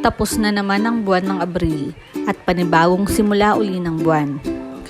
Tapos na naman ang buwan ng Abril at panibagong simula uli ng buwan.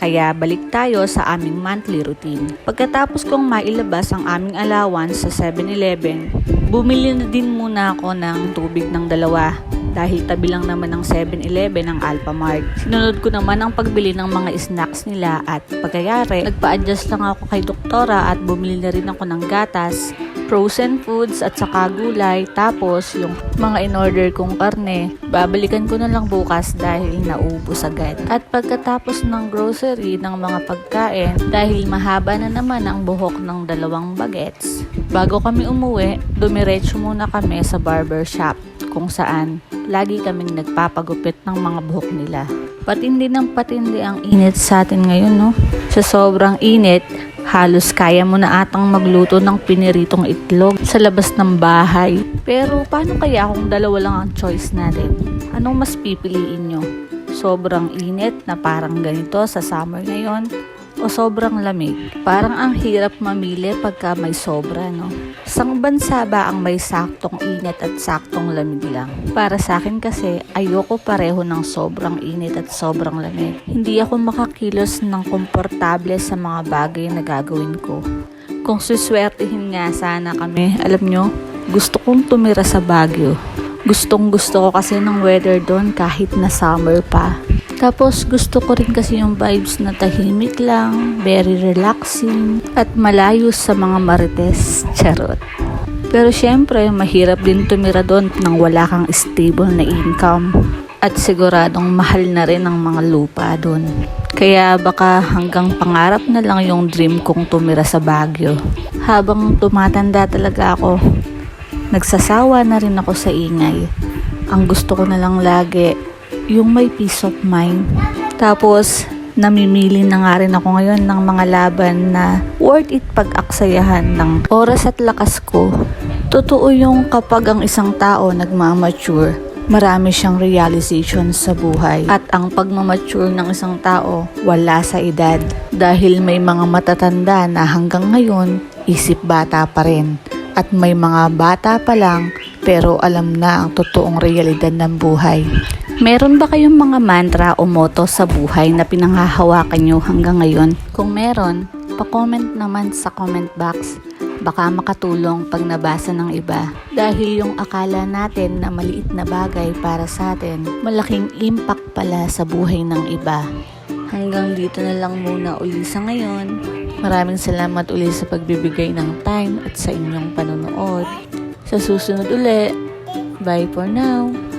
Kaya balik tayo sa aming monthly routine. Pagkatapos kong mailabas ang aming allowance sa 7-Eleven, bumili na din muna ako ng tubig ng dalawa dahil tabi lang naman ng 7-Eleven ang Alphamart. Sinunod ko naman ang pagbili ng mga snacks nila at pagkayari, nagpa-adjust lang ako kay doktora at bumili na rin ako ng gatas, frozen foods at saka gulay. Tapos yung mga in-order kong karne, babalikan ko na lang bukas dahil naubos agad. At pagkatapos ng grocery ng mga pagkain, dahil mahaba na naman ang buhok ng dalawang bagets, bago kami umuwi, dumiretso muna kami sa barber shop kung saan lagi kaming nagpapagupit ng mga buhok nila. Patindi ng patindi ang init sa atin ngayon, no? Sa sobrang init, halos kaya mo na atang magluto ng piniritong itlog sa labas ng bahay. Pero paano kaya kung dalawa lang ang choice natin? Anong mas pipiliin nyo? Sobrang init na parang ganito sa summer ngayon o sobrang lamig? Parang ang hirap mamili pagka may sobra, no? Sang bansa ba ang may saktong init at saktong lamig lang? Para sa akin kasi, ayoko pareho ng sobrang init at sobrang lamig. Hindi ako makakilos ng komportable sa mga bagay na gagawin ko. Kung suswertihin nga sana kami, alam nyo, gusto kong tumira sa Baguio. Gustong gusto ko kasi ng weather doon kahit na summer pa. Tapos gusto ko rin kasi yung vibes na tahimik lang, very relaxing, at malayo sa mga marites. Charot. Pero syempre, mahirap din tumira doon nang wala kang stable na income. At siguradong mahal na rin ang mga lupa doon. Kaya baka hanggang pangarap na lang yung dream kong tumira sa Baguio. Habang tumatanda talaga ako, nagsasawa na rin ako sa ingay. Ang gusto ko na lang lagi, yung may peace of mind. Tapos, namimili na nga rin ako ngayon ng mga laban na worth it pag-aksayahan ng oras at lakas ko. Totoo yung kapag ang isang tao nagmamature, marami siyang realization sa buhay. At ang pagmamature ng isang tao, wala sa edad. Dahil may mga matatanda na hanggang ngayon, isip bata pa rin. At may mga bata pa lang, pero alam na ang totoong realidad ng buhay. Meron ba kayong mga mantra o motto sa buhay na pinanghahawakan nyo hanggang ngayon? Kung meron, pa-comment naman sa comment box. Baka makatulong pag nabasa ng iba. Dahil yung akala natin na maliit na bagay para sa atin, malaking impact pala sa buhay ng iba. Hanggang dito na lang muna uli sa ngayon. Maraming salamat uli sa pagbibigay ng time at sa inyong panonood. Sa susunod uli, bye for now!